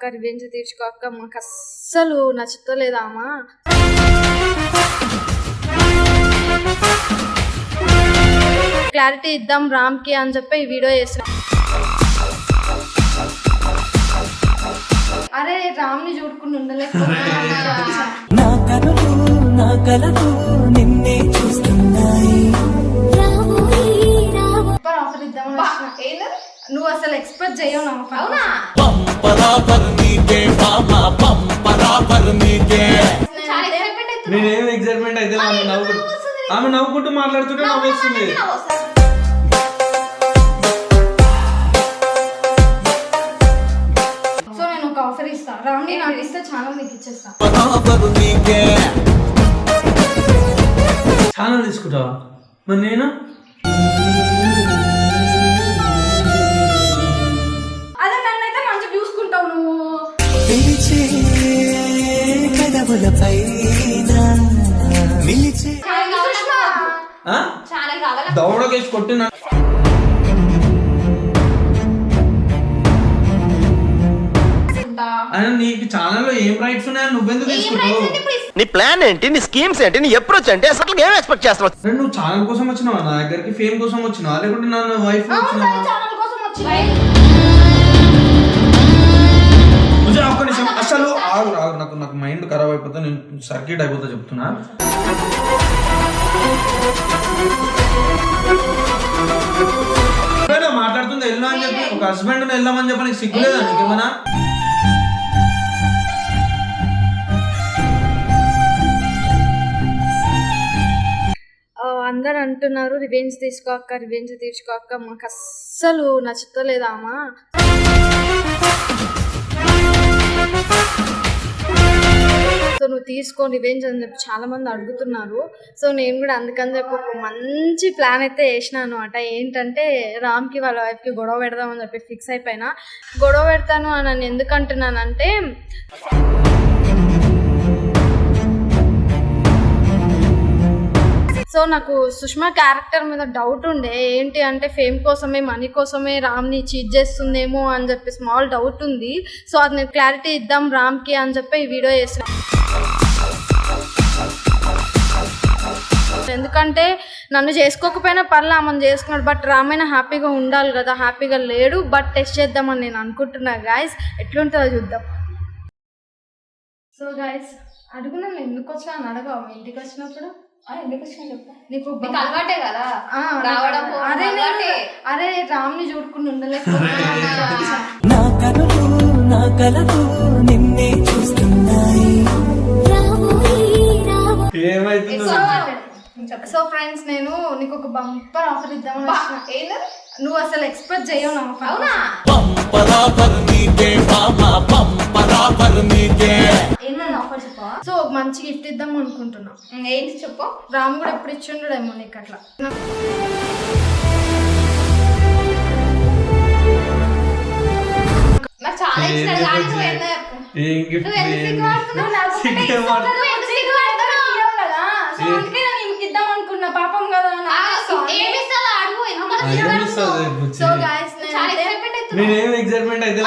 అక్క రివెంజ్ తీర్చుకో అక్క మాకు అస్సలు నచ్చుతలేదు అమ్మా క్లారిటీ ఇద్దాం రామ్కి అని చెప్పి ఈ వీడియో చేసిన అరే రామ్ని ఆఫర్ ఇద్దామని వచ్చిన. నువ్వు అసలు ఎక్స్పెక్ట్ చేయవు నా. అవునా? ఎక్సైట్మెంట్ అయితే ఆమె నవ్వుకుంటూ ఆమె నవ్వుకుంటూ మాట్లాడుతుంటే నవ్వేస్తుంది. సో నేను ఒక ఆఫర్ ఇస్తా. రామ్ని నాకు ఇస్తే ఛానల్ నీకు ఇచ్చేస్తా. ఛానల్ తీసుకుంటావా? మరి నేను? పెదవుల పైన నిలిచే దవడకేసి కొట్టిన. నీకు ఛానల్లో ఏం రైట్స్ ఉన్నాయని నువ్వెందుకు తీసుకుంటావు నీ ప్లాన్ ఏంటి? నీ స్కీమ్స్ ఏంటి? నీ అప్రోచ్ ఏంటి? అసలు ఏం ఎక్స్పెక్ట్ చేస్తున్నావు? అరే నువ్వు ఛానల్ కోసం వచ్చినావా? నా దగ్గరికి ఫేమ్ కోసం వచ్చినావా? లేకుంటే నన్ను వైఫ్ వచ్చినావా? ఒక్క నిమిషం. అసలు ఆగు ఆగు. నాకు నాకు మైండ్ ఖరాబ్ అయిపోతే నేను సర్క్యూట్ అయిపోతా చెప్తున్నా. మాట్లాడుతుంది? వెళ్ళా అని చెప్పి ఒక హస్బెండ్ వెళ్దామని చెప్పి నీకు సిగ్గులేదా నీకు ఏమన్నా అందరు అంటున్నారు రివెంజ్ తీసుకోక రివెంజ్ తీసుకోక మాకు అస్సలు నచ్చుతలేదామా సో నువ్వు తీసుకో రివెంజ్ అని చెప్పి చాలా మంది అడుగుతున్నారు. సో నేను కూడా అందుకని చెప్పి ఒక మంచి ప్లాన్ అయితే వేసినాను అనమాట ఏంటంటే రామ్కి వాళ్ళ వైఫ్కి గొడవ పెడదామని చెప్పి ఫిక్స్ అయిపోయినా. గొడవ పెడతాను అని ఎందుకంటున్నానంటే సో నాకు సుష్మా క్యారెక్టర్ మీద డౌట్ ఉండే. ఏంటి అంటే ఫేమ్ కోసమే మనీ కోసమే రామ్ని చీట్ చేస్తుందేమో అని చెప్పి స్మాల్ డౌట్ ఉంది. సో అది నేను క్లారిటీ ఇద్దాం రామ్కి అని చెప్పి ఈ వీడియో చేసిన. ఎందుకంటే నన్ను చేసుకోకపోయినా పర్లే ఆమెను చేసుకున్నాడు. బట్ రామైనా హ్యాపీగా ఉండాలి కదా హ్యాపీగా లేడు. బట్ టెస్ట్ చేద్దామని నేను అనుకుంటున్నా గాయస్ ఎట్లుంటుందో చూద్దాం. సో గాయస్ అడుగునా ఎందుకు వచ్చా అని అడగవు? ఇంటికి వచ్చినప్పుడు? ఎందుకు నీకు అలవాటే కదా. ఆ, రావడం అరే. అరే ఉండలేకపోతున్నా. నా ఏమైతుందో చెప్పు. సో ఫ్రెండ్స్ నేను నీకు ఒక బంపర్ ఆఫర్ ఇద్దామని బా, వచ్చిన. నువ్వు అసలు ఎక్స్పెక్ట్ చేయవు నా offer. అవునా? ఆఫర్ చెప్పవా సో ఒక మంచి గిఫ్ట్ ఇద్దాం అనుకుంటున్నా. ఏంటి చెప్పు? రామ్ కూడా ఎప్పుడు ఇచ్చిండడేమో నీకు అట్లా. ఏం గిఫ్ట్ అనుకున్నా. పాపం కదా? సో గాయస్ నేను ఎక్సైట్మెంట్ అయితే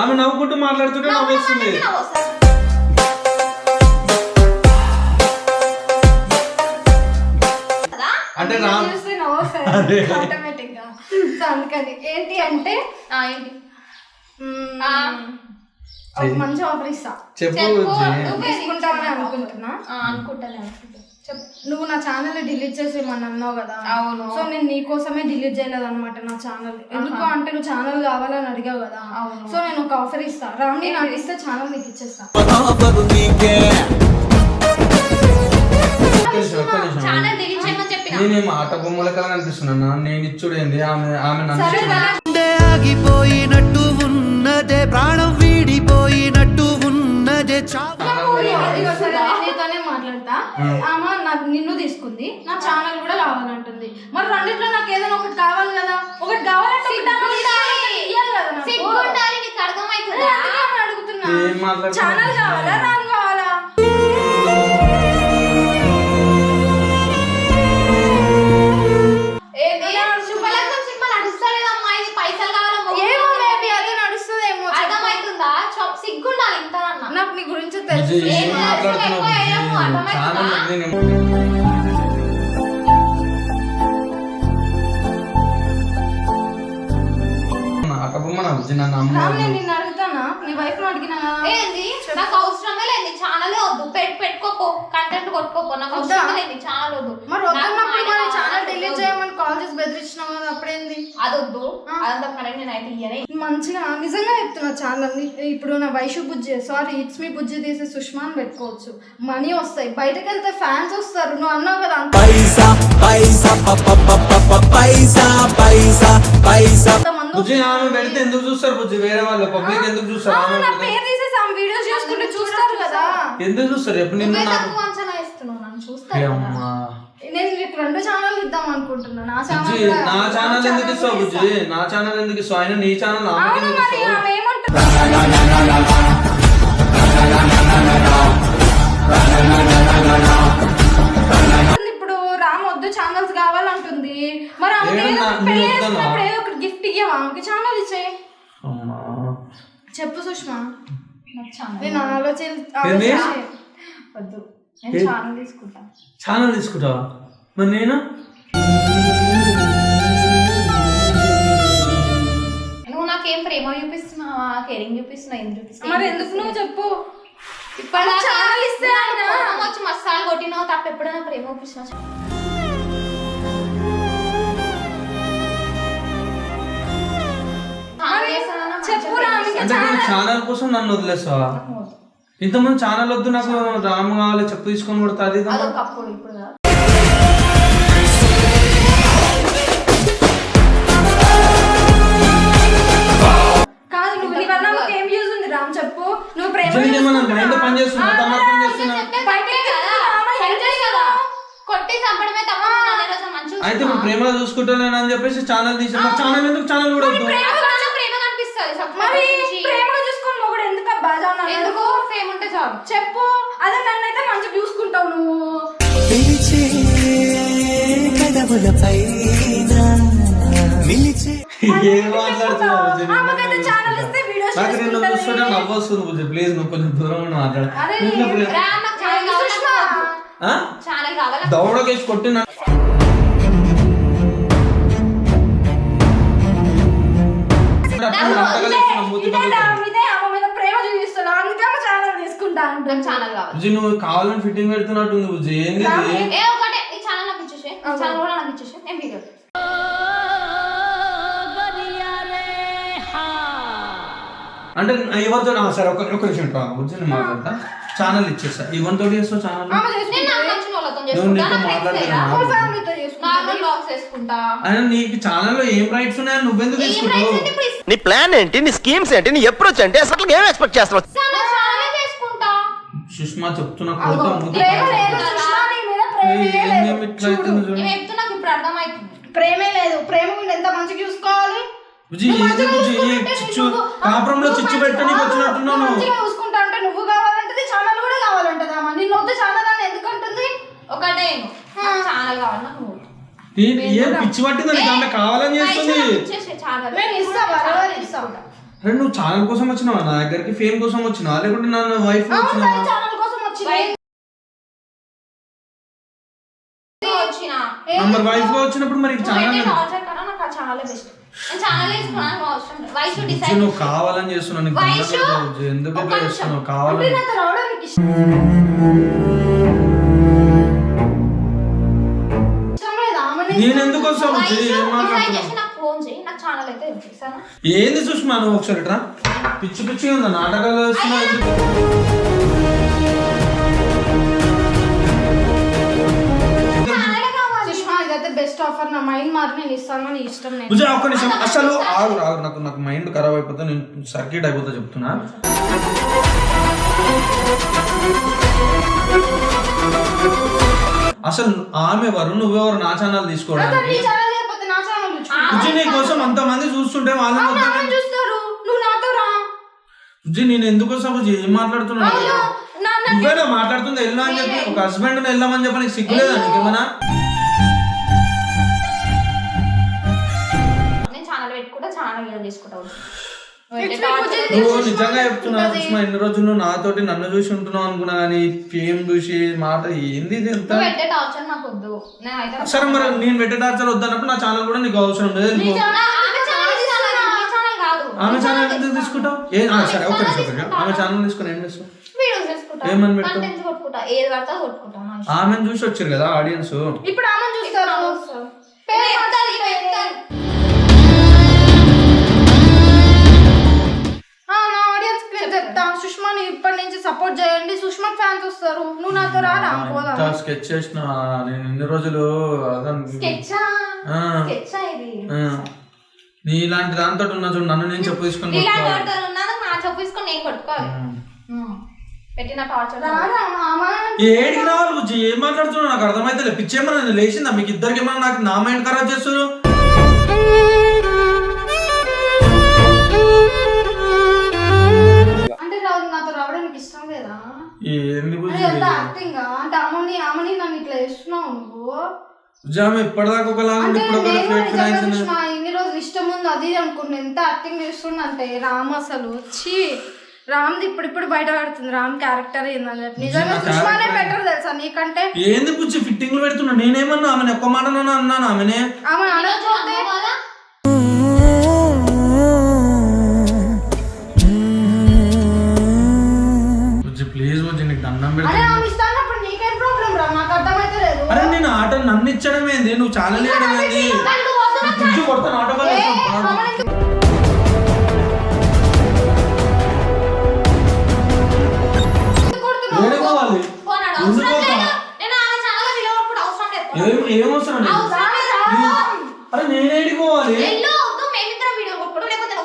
ఆమె నవ్వుకుంటూ మాట్లాడుతుంటే అంటే రామ్ చూస్తే నవ్వొస్తుంది ఆటోమేటిక్గా సో అందుకని. ఏంటి అంటే ఏంటి? మ్మ్, ఆ. ఒక మంచి ఆఫర్ ఇస్తా. చెప్పు చెప్పు, బుజ్జి. నువ్వే తీసుకుంటావని అనుకుంటున్నా. ఆ, అనుకుంటానే అనుకుంటా. చెప్పు. నువ్వు నా ఛానల్ డిలీట్ చేసేయమని అన్నావు కదా? అవును. సో నేను నీ కోసమే డిలీట్ చేయలేదు అనమాట నా ఛానల్ ఎందుకు అంటే నువ్వు ఛానల్ కావాలని అడిగావు కదా? అవును. సో నేను ఒక ఆఫర్ ఇస్తా. రామ్ని నాకు ఇస్తే ఛానల్ నీకు ఇచ్చేస్తా. నీకే. చెప్పిన? ఆట బొమ్మల కల నేను ఇచ్చుడేంది ఆమె ఆమె ఆగిపోయినట్టు ఉన్నదే ప్రాణం వీడిపోయినట్టు ఉన్నదే మాట్లాడతా. ఆమె నాకు నిన్ను తీసుకుంది. నా ఛానల్ కూడా కావాలంటుంది మరి రెండిట్లో నాకు ఏదైనా ఒకటి కావాలి కదా? ఒకటి కావాలంటే నాకు. నీకు అడుగుతున్నా? ఛానల్ కావాలా? రామ్ కావాలా? అవసరమే లేదు ఛానల్ వద్దు. పెట్ పెట్టుకోపో. కంటెంట్ కొట్టుకోపో. నాకు వద్దా? అవసరం లేదు ఛానల్ వద్దు. మరి వద్దన్నప్పుడు మా మన ఛానల్ డిలీట్ వద్దు. చేయమని కాల్ చేసి బెదిరించినావు? కదా అప్పుడేంది? అది వద్దు అదంతా పని నేను అయితే ఇయ్యనే. మంచిగా నిజంగా చెప్తున్నా ఛానల్ ఇప్పుడు నా వైషు బుజ్జి సారీ ఇట్స్ మీ బుజ్జి తీసి సుష్మాన్ పెట్టుకోవచ్చు. మనీ వస్తాయి. బయటకు వెళ్తే ఫ్యాన్స్ వస్తారు. నువ్వు అన్నావు కదా పైసా పైసా పైసా పైసా పైసా. మంది బుజ్జి ఆమె పెడితే ఎందుకు చూస్తారు బుజ్జి? వేరే వాళ్ళు పబ్లిక్ ఎందుకు చూస్తారు? వీడియోస్ చేసుకుంటే చూస్తారు కదా. ఎందుకు చూస్తారు? ఎప్పుడు నిన్ను నాకు తక్కువ అంచనా ఇస్తున్నావు నన్ను ఏ చూస్తాను అమ్మా. నేను నీకు రెండు ఛానల్ ఇద్దాం అనుకుంటున్నా. నా బుజ్జి ఛానల్ నా ఛానల్ ఎందుకు ఇస్తావు బుజ్జి? నా ఛానల్ ఎందుకు ఇస్తావు? ఆయన నీ ఛానల్ ఆమెకి అవును ఎందుకు మరి ఇస్తావు? ఆమె ఏమంటుంది ఇప్పుడు రామ్ వద్దు ఛానల్స్ కావాలంటుంది. మరి ఆమెకి ఏమన్నా? ఏదో ఒకటి పెళ్ళి నువ్వు వద్దనా? చేసుకున్నప్పుడు ఏదో ఒకటి గిఫ్ట్ ఇయ్యవా? ఆమెకి ఛానల్ ఇచ్చే. అమ్మా. చెప్పు సుష్మా. నేను ఆలోచి ఏంది? ఆలోచించి వద్దు. నేను ఏ- ఛానల్ తీసుకుంటా. ఛానల్ తీసుకుంటావా? మరి నేను? నువ్వు నాకేం ప్రేమ చూపిస్తున్నావా? కేరింగ్ చూపిస్తున్నావు? ఏం చూపిస్తున్నావు? మరి ఎందుకు నువ్వు చెప్పు. ఇప్పుడు ఛానల్ ఇస్తే మసాలా కొట్టినావు తప్ప ఎప్పుడైనా ప్రేమ చూపిస్తున్నావు? అంటే నువ్వు ఛానల్ కోసం నన్ను వదిలేస్తావా ఇంతమంది ఛానల్ వద్దు నాకు రాము కావాలి చెప్పు తీసుకొని కొడతా అది ఇది అన్నా. అదొకప్పుడు ఇప్పుడు కాదు. కాదు నువ్వు నీ వల్ల నాకు ఏం యూజ్ ఉంది? రామ్ చెప్పు. నువ్వు ప్రేమ మైండ్? పని చేస్తున్నా చేస్తున్నా కొట్టి చంపడమే తప్ప నన్ను మంచిగా అయితే ఇప్పుడు ప్రేమ చూసుకుంటాను అని చెప్పేసి ఛానల్ తీసా మరి ఛానల్ ఎందుకు ఛానల్ కూడా వద్దు ప్రేమ కన్నా కనిపిస్తుంది మరి. ప్రేమగా చూసుకొని మొగుడు ఎందుకు బాజా ఎందుకు? ప్రేమ ఉంటే చాలు. చెప్పు. అదే నన్నైతే మంచిగా చూసుకుంటావు నువ్వు. ఏం మాట్లాడుతున్నావు నిన్ను బుజ్జి. ప్లీజ్ నువ్వు కొంచెం దూరం మాట్లాడు. అరే, నువ్వు బుజ్జి నువ్వు కావాలని ఫిట్టింగ్ పెడుతున్నట్టుంది బుజ్జి. ఏంది ఇది? ఏ ఒకటే. ఈ ఛానల్ నాకు ఇచ్చేసి. ఈ ఛానల్ కూడా నాకు ఇచ్చేసి. నేను వీడియో అంటే ఎవరితో సరే ఒక ఒక నిమిషం బుజ్జి నేను మాట్లాడతా. ఛానల్ ఇచ్చేస్తా ఎవరితో చేస్తావు ఛానల్ నాకు నువ్వు ఛానల్లో ఏం రైట్స్ ఉన్నాయని నువ్వెందుకు ఏం తీసుకుంటావు? రైట్స్ అంటే ఇప్పుడు నీ ప్లాన్ ఏంటి? నీ స్కీమ్స్ ఏంటి? నీ అప్రోచ్ ఏంటి? అసలు ఏం ఎక్స్పెక్ట్ చేస్తున్నావు? సుష్మా చెప్తున్నా కొడతా ముద్దు ప్రేమ లేదు సుష్మా నీ మీద ప్రేమే ఏం లేదు. ఏం ఇట్లా అవుతుంది చూడు. నేను చెప్తున్నా నాకు ఇప్పుడు అర్థమవుతుంది ప్రేమే లేదు. ప్రేమ గురించి ఎంత మంచిగా చూసుకోవాలి? కాపురంలో చిచ్చు పెట్టడానికి వచ్చినట్టున్నావు నువ్వు మంచిగా చూసుకుంటా అంటే నువ్వు కావాలంటది ఛానల్ కూడా నిన్ను వద్దు ఛానల్ అని ఎందుకు అంటుంది? ఒకటే ఛానల్ కావాలి? ఏం పిచ్చి పట్టింది నీకు ఆమె కావాలని చేస్తుంది. అరే నువ్వు ఛానల్ కోసం వచ్చినావా? నా దగ్గరికి ఫేమ్ కోసం వచ్చినావా? లేకుంటే నా వైఫ్ మరి వైఫ్గా వచ్చినప్పుడు మరి ఛానల్ నువ్వైతే టార్చర్ కన్నా నాకు ఆ ఛానల్ అయితే ఇస్తాను ఏంది సుష్మా నువ్వు ఒకసారి రా పిచ్చి పిచ్చి ఉందా? నాటకాలు బెస్ట్ ఆఫర్ నా మైండ్ మారి నేను ఇస్తాను నీ ఇష్టం నేను. బుజ్జి ఒక్క నిమిషం. అసలు ఆగు ఆగు నాకు నాకు మైండ్ ఖరాబ్ అయిపోతే నేను సర్క్యూట్ అయిపోతా చెప్తున్నా. అసలు ఆమె ఎవరు నువ్వెవరు? నా ఛానల్ తీసుకోవడానికి. నా నీ కోసం అంత మంది చూస్తుంటే వాళ్ళని వద్దని- చూస్తారు. నువ్వు నాతో రా. బుజ్జి నేను ఎందుకు వస్తా? బుజ్జి ఏం మాట్లాడుతున్నావు? అవును. నా నా- నువ్వేనా మాట్లాడుతుంది? వెళ్ళా అని చెప్పి ఒక హస్బెండ్ వెళ్ళామని చెప్పి నీకు సిగ్గులేదా నీకేమన్నా నేను ఛానల్ పెట్టుకుంటా ఛానల్ వీడియో తీసుకుంటా నువ్వు నిజంగా చెప్తున్నా సుష్మా ఎన్ని రోజులు నువ్వు నాతోటి నన్ను చూసి ఉంటున్నావు అనుకున్నా కానీ ఫేమ్ చూసి మాట ఏంది ఇది ఎంత సరే మరి నేను పెట్టే టార్చర్ వద్దన్నప్పుడు నా ఛానల్ కూడా నీకు అవసరం లేదు నీ వెళ్ళిపో. ఛానల్- ఆమె ఛానల్ ఎందుకు. తీసుకుంటావు? ఏ ఆ, సరే ఒక్క నిమిషం. ఆమె ఛానల్ తీసుకుని ఏం చేస్తావు? ఏమని పెడతావు? కంటెంట్స్ కొట్టుకుంటా. ఏది పడతా కొట్టుకుంటా నా ఇష్టం. ఆమెను చూసి వచ్చారు కదా ఆడియన్స్ ఇప్పుడు ఆమె చూస్తారు చెప్తా సుష్మాని ఇప్పటి నుంచి సపోర్ట్ చేయండి. సుష్మా ఫ్యాన్స్ వస్తారు. నువ్వు నాతో రా రామ్ పోదాం స్కెచ్ చేసిన నేను ఇన్ని రోజులు స్కెచ్చా స్కెచ్చా ఇది. నీ ఇలాంటి దాంతో ఉన్నా చూడు నన్ను నేను చెప్పు తీసుకొని. వాడితో ఉన్నాను నా చెప్పు తీసుకొని నేను కొట్టుకోవాలి. పెట్టిన టార్చర్ ఏడికి రావాలి ఏం మాట్లాడుతున్నావు? నాకు అర్థమైతే పిచ్చేమన్నా నేను లేచిందా? మీకు ఇద్దరికి ఏమన్నా నాకు నా మైండ్ ఖరాబ్ చేస్తారు యాక్టింగ్ అంటే ఆమెని ఆమెని నన్ను ఇట్లా చేస్తున్నావు నువ్వు? ఆమె ఇప్పటిదాకా అంటే నేను నిజంగా ఇన్ని రోజులు ఇష్టం ఉంది అది అనుకున్నా. ఎంత యాక్టింగ్ చేస్తుండంటే రామ్ అసలు. వచ్చి రామ్ది ఇప్పుడు ఇప్పుడు బయట పడుతుంది. రామ్ క్యారెక్టర్ ఏందని చెప్పి. నిజంగా సుష్మానే బెటర్ తెలుసా నీకంటే? ఏంది బుజ్జి ఫిట్టింగ్లు పెడుతున్నా? నేనేమన్నా ఆమెను ఒక్క మాటలోనే అన్నాను ఆమెనే? ఆమె అనకపోతే అవసరం పోతా? లేదు. నేను ఆమె ఛానల్ విలువప్పుడు అవసరం లేదు ఏం ఏం అవసరం లేదు? అరే ఎల్లు వద్దు. మేమిద్దరం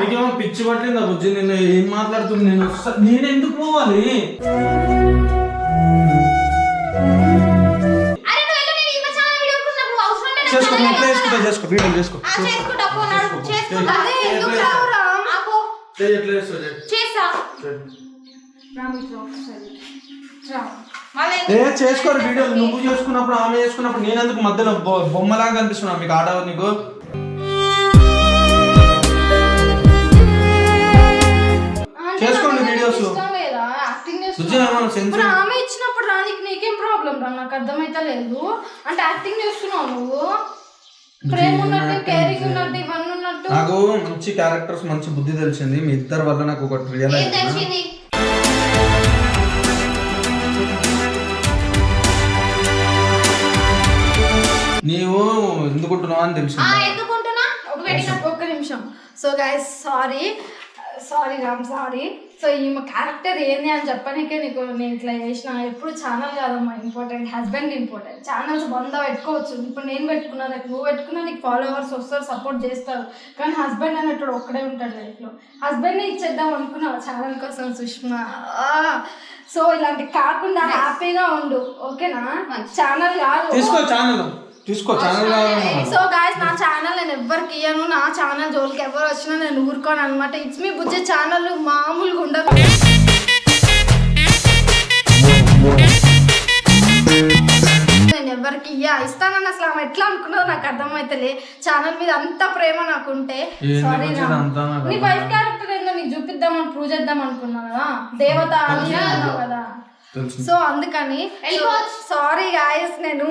నీకేమో పిచ్చి పట్టిందా బుజ్జి? నిన్ను ఏం మాట్లాడుతుంది? నేను నేను ఎందుకు పోవాలి? అరే నువ్వు నేను చేసుకో చేసుకుంటా చేసుకో వీడియో చేసుకో. ఏ చేసుకోరు వీడియో నువ్వు చేసుకున్నప్పుడు ఆమె చేసుకున్నప్పుడు నేను ఎందుకు మధ్యలో బొ- బొమ్మలాగా కనిపిస్తున్నా మీకు ఆట నీకు? ఇప్పుడు ఆమె ఇచ్చినప్పుడు రా నీకు నీకేం ప్రాబ్లం రా? నాకు అర్థమైతే లేదు. అంటే యాక్టింగ్ చేస్తున్నావు నువ్వు. ప్రేమ ఉన్నట్టు కేరింగ్ ఉన్నట్టు ఇవన్నీ ఉన్నట్టు. నాకు మంచి క్యారెక్టర్స్ మంచి బుద్ధి తెలిసింది. మీ ఇద్దరి వల్ల నాకు ఒకటి ఏం రియలైజ్ తెలిసింది? నీవు ఎందుకుంటున్నావు అని ఆ తెలిసింది? ఎందుకుంటున్నా? ఒక్క నిమిషం ఒక్క నిమిషం. So guys sorry sorry Ram sorry so ఈమె క్యారెక్టర్ ఏంది అని చెప్పడానికే నీకు నేను ఇట్లా చేసిన. ఎప్పుడు ఛానల్ కాదమ్మా ఇంపార్టెంట్ హస్బెండ్ ఇంపార్టెంట్ ఛానల్స్ బంద పెట్టుకోవచ్చు. ఇప్పుడు నేను పెట్టుకున్నా రేపు నువ్వు పెట్టుకున్నా నీకు ఫాలోవర్స్ వస్తారు సపోర్ట్ చేస్తారు. కానీ హస్బెండ్ అనేటోడు ఒక్కడే ఉంటాడు లైఫ్లో హస్బెండ్ ఇచ్చేద్దాం అనుకున్నావు ఛానల్ కోసం సుష్మా? సో ఇలాంటి కాకుండా హ్యాపీగా ఉండు ఓకేనా ఛానల్ కాదు. తీసుకో ఛానల్ తీసుకో ఛానల్ సో గాయస్ నా ఛానల్ నేను ఎవ్వరికి ఇయ్యను. నా ఛానల్ జోలికి ఎవరు వచ్చినా నేను ఊరుకోను అనమాట ఇట్స్ మీ బుజ్జే ఛానల్ మామూలుగా ఉండదు. నేను ఎవరికి ఇయ్యా ఇస్తానని అసలు ఆమె ఎట్లా అనుకున్నదో నాకు అర్థమైతలే. ఛానల్ మీద అంత ప్రేమ నాకు ఉంటే ఏంది సారీ నీ. వైఫ్ క్యారెక్టర్ ఏందో నీకు చూపిద్దామని ప్రూవ్ చేద్దాం అనుకున్నా కదా. దేవత అని అన్నావు కదా. సో అందుకని. సారీ గాయస్ నేను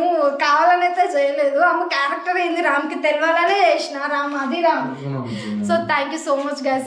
కావాలనైతే చేయలేదు. ఆమె క్యారెక్టర్ ఏంది? రామ్కి తెలియాలనే చేసిన. రామ్ అది Ram. So thank you so much guys